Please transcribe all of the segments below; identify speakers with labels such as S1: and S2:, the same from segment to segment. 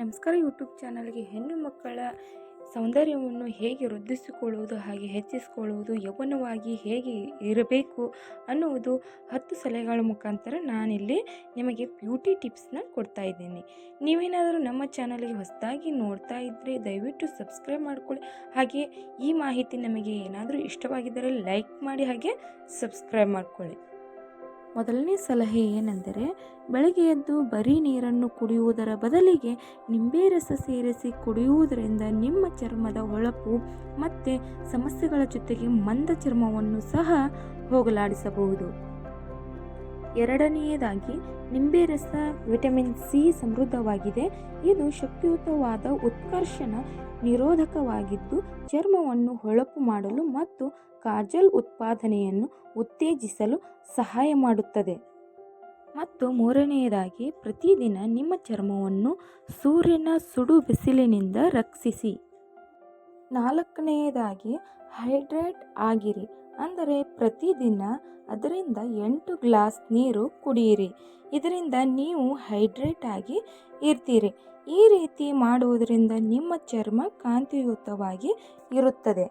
S1: ನಮಸ್ಕಾರ ಯೂಟ್ಯೂಬ್ ಚಾನಲ್ಗೆ ಹೆಣ್ಣು ಮಕ್ಕಳ ಸೌಂದರ್ಯವನ್ನು ಹೇಗೆ ವೃದ್ಧಿಸಿಕೊಳ್ಳುವುದು, ಹಾಗೆ ಹೆಚ್ಚಿಸಿಕೊಳ್ಳುವುದು, ಯೌವನವಾಗಿ ಹೇಗೆ ಇರಬೇಕು ಅನ್ನುವುದು ಹತ್ತು ಸಲಹೆಗಳ ಮುಖಾಂತರ ನಾನಿಲ್ಲಿ ನಿಮಗೆ ಬ್ಯೂಟಿ ಟಿಪ್ಸ್ನ ಕೊಡ್ತಾ ಇದ್ದೀನಿ. ನೀವೇನಾದರೂ ನಮ್ಮ ಚಾನಲ್ಗೆ ಹೊಸದಾಗಿ ನೋಡ್ತಾ ಇದ್ದರೆ ದಯವಿಟ್ಟು ಸಬ್ಸ್ಕ್ರೈಬ್ ಮಾಡಿಕೊಳ್ಳಿ. ಹಾಗೆ ಈ ಮಾಹಿತಿ ನಮಗೆ ಏನಾದರೂ ಇಷ್ಟವಾಗಿದ್ದರೆ ಲೈಕ್ ಮಾಡಿ, ಹಾಗೆ ಸಬ್ಸ್ಕ್ರೈಬ್ ಮಾಡ್ಕೊಳ್ಳಿ. ಮೊದಲನೇ ಸಲಹೆ ಏನೆಂದರೆ, ಬೆಳಗ್ಗೆ ಎದ್ದು ಬರೀ ನೀರನ್ನು ಕುಡಿಯುವುದರ ಬದಲಿಗೆ ನಿಂಬೆ ರಸ ಸೇರಿಸಿ ಕುಡಿಯುವುದರಿಂದ ನಿಮ್ಮ ಚರ್ಮದ ಹೊಳಪು ಮತ್ತು ಸಮಸ್ಯೆಗಳ ಜೊತೆಗೆ ಮಂದ ಚರ್ಮವನ್ನು ಸಹ ಹೋಗಲಾಡಿಸಬಹುದು. ಎರಡನೆಯದಾಗಿ ನಿಂಬೆ ರಸ ವಿಟಮಿನ್ ಸಿ ಸಮೃದ್ಧವಾಗಿದೆ. ಇದು ಶಕ್ತಿಯುತವಾದ ಉತ್ಕರ್ಷಣ ನಿರೋಧಕವಾಗಿದ್ದು ಚರ್ಮವನ್ನು ಹೊಳಪು ಮಾಡಲು ಮತ್ತು ಕಾಜಲ್ ಉತ್ಪಾದನೆಯನ್ನು ಉತ್ತೇಜಿಸಲು ಸಹಾಯ ಮಾಡುತ್ತದೆ. ಮತ್ತು ಮೂರನೆಯದಾಗಿ ಪ್ರತಿದಿನ ನಿಮ್ಮ ಚರ್ಮವನ್ನು ಸೂರ್ಯನ ಸುಡು ಬಿಸಿಲಿನಿಂದ ರಕ್ಷಿಸಿ. ನಾಲ್ಕನೆಯದಾಗಿ ಹೈಡ್ರೇಟ್ ಆಗಿರಿ. ಅಂದರೆ ಪ್ರತಿದಿನ ಅದರಿಂದ ಎಂಟು ಗ್ಲಾಸ್ ನೀರು ಕುಡಿಯಿರಿ. ಇದರಿಂದ ನೀವು ಹೈಡ್ರೇಟ್ ಆಗಿ ಇರ್ತೀರಿ. ಈ ರೀತಿ ಮಾಡುವುದರಿಂದ ನಿಮ್ಮ ಚರ್ಮ ಕಾಂತಿಯುತವಾಗಿ ಇರುತ್ತದೆ.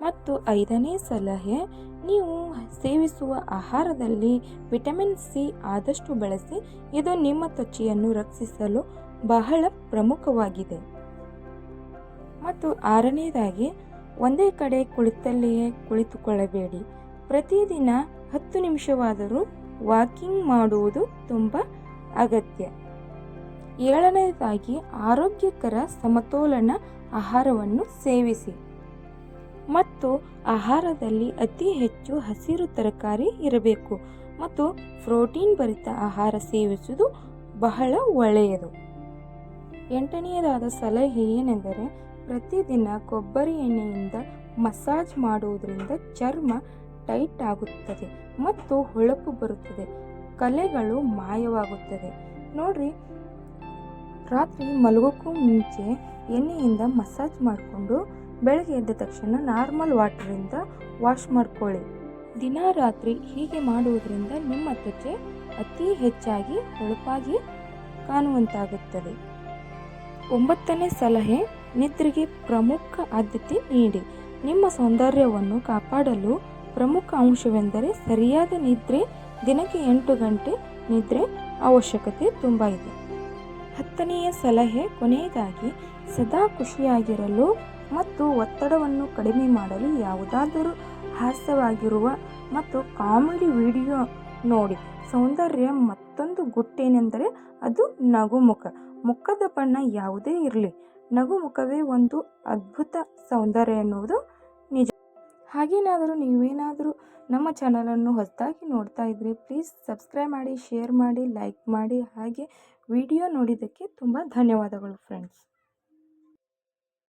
S1: ಮತ್ತು ಐದನೇ ಸಲಹೆ, ನೀವು ಸೇವಿಸುವ ಆಹಾರದಲ್ಲಿ ವಿಟಮಿನ್ ಸಿ ಆದಷ್ಟು ಬಳಸಿ, ಇದು ನಿಮ್ಮ ತ್ವಚೆಯನ್ನು ರಕ್ಷಿಸಲು ಬಹಳ ಪ್ರಮುಖವಾಗಿದೆ. ಮತ್ತು ಆರನೇದಾಗಿ ಒಂದೇ ಕಡೆ ಕುಳಿತಲ್ಲಿಯೇ ಕುಳಿತುಕೊಳ್ಳಬೇಡಿ. ಪ್ರತಿದಿನ ಹತ್ತು ನಿಮಿಷವಾದರೂ ವಾಕಿಂಗ್ ಮಾಡುವುದು ತುಂಬ ಅಗತ್ಯ. ಏಳನೇದಾಗಿ ಆರೋಗ್ಯಕರ ಸಮತೋಲನ ಆಹಾರವನ್ನು ಸೇವಿಸಿ. ಮತ್ತು ಆಹಾರದಲ್ಲಿ ಅತಿ ಹೆಚ್ಚು ಹಸಿರು ತರಕಾರಿ ಇರಬೇಕು. ಮತ್ತು ಪ್ರೋಟೀನ್ ಭರಿತ ಆಹಾರ ಸೇವಿಸುವುದು ಬಹಳ ಒಳ್ಳೆಯದು. ಎಂಟನೆಯದಾದ ಸಲಹೆ ಏನೆಂದರೆ ಪ್ರತಿದಿನ ಕೊಬ್ಬರಿ ಎಣ್ಣೆಯಿಂದ ಮಸಾಜ್ ಮಾಡುವುದರಿಂದ ಚರ್ಮ ಟೈಟ್ ಆಗುತ್ತದೆ ಮತ್ತು ಹೊಳಪು ಬರುತ್ತದೆ. ಕಲೆಗಳು ಮಾಯವಾಗುತ್ತದೆ. ನೋಡ್ರಿ, ರಾತ್ರಿ ಮಲಗೋಕ್ಕೂ ಮುಂಚೆ ಎಣ್ಣೆಯಿಂದ ಮಸಾಜ್ ಮಾಡಿಕೊಂಡು ಬೆಳಗ್ಗೆ ಎದ್ದ ತಕ್ಷಣ ನಾರ್ಮಲ್ ವಾಟರಿಂದ ವಾಶ್ ಮಾಡ್ಕೊಳ್ಳಿ. ದಿನ ರಾತ್ರಿ ಹೀಗೆ ಮಾಡುವುದರಿಂದ ನಿಮ್ಮ ತ್ವಚೆ ಅತಿ ಹೆಚ್ಚಾಗಿ ಹೊಳಪಾಗಿ ಕಾಣುವಂತಾಗುತ್ತದೆ. ಒಂಬತ್ತನೇ ಸಲಹೆ ನಿದ್ರೆಗೆ ಪ್ರಮುಖ ಆದ್ಯತೆ ನೀಡಿ. ನಿಮ್ಮ ಸೌಂದರ್ಯವನ್ನು ಕಾಪಾಡಲು ಪ್ರಮುಖ ಅಂಶವೆಂದರೆ ಸರಿಯಾದ ನಿದ್ರೆ, ದಿನಕ್ಕೆ ಎಂಟು ಗಂಟೆ ನಿದ್ರೆ ಅವಶ್ಯಕತೆ ತುಂಬ ಇದೆ. ಹತ್ತನೆಯ ಸಲಹೆ ಕೊನೆಯದಾಗಿ, ಸದಾ ಖುಷಿಯಾಗಿರಲು ಮತ್ತು ಒತ್ತಡವನ್ನು ಕಡಿಮೆ ಮಾಡಲು ಯಾವುದಾದರೂ ಹಾಸ್ಯವಾಗಿರುವ ಮತ್ತು ಕಾಮಿಡಿ ವಿಡಿಯೋ ನೋಡಿ. ಸೌಂದರ್ಯ ಮತ್ತೊಂದು ಗುಟ್ಟೇನೆಂದರೆ ಅದು ನಗುಮುಖ. ಮುಖದ ಬಣ್ಣ ಯಾವುದೇ ಇರಲಿ. ನಗುಮುಖವೇ ಒಂದು ಅದ್ಭುತ ಸೌಂದರ್ಯ ಎನ್ನುವುದು ನಿಜ. ಹಾಗೇನಾದರೂ ನೀವೇನಾದರೂ ನಮ್ಮ ಚಾನಲನ್ನು ಹೊಸದಾಗಿ ನೋಡ್ತಾ ಇದ್ದರೆ ಪ್ಲೀಸ್ ಸಬ್ಸ್ಕ್ರೈಬ್ ಮಾಡಿ, ಶೇರ್ ಮಾಡಿ, ಲೈಕ್ ಮಾಡಿ. ಹಾಗೆ ವಿಡಿಯೋ ನೋಡಿದ್ದಕ್ಕೆ ತುಂಬ ಧನ್ಯವಾದಗಳು ಫ್ರೆಂಡ್ಸ್.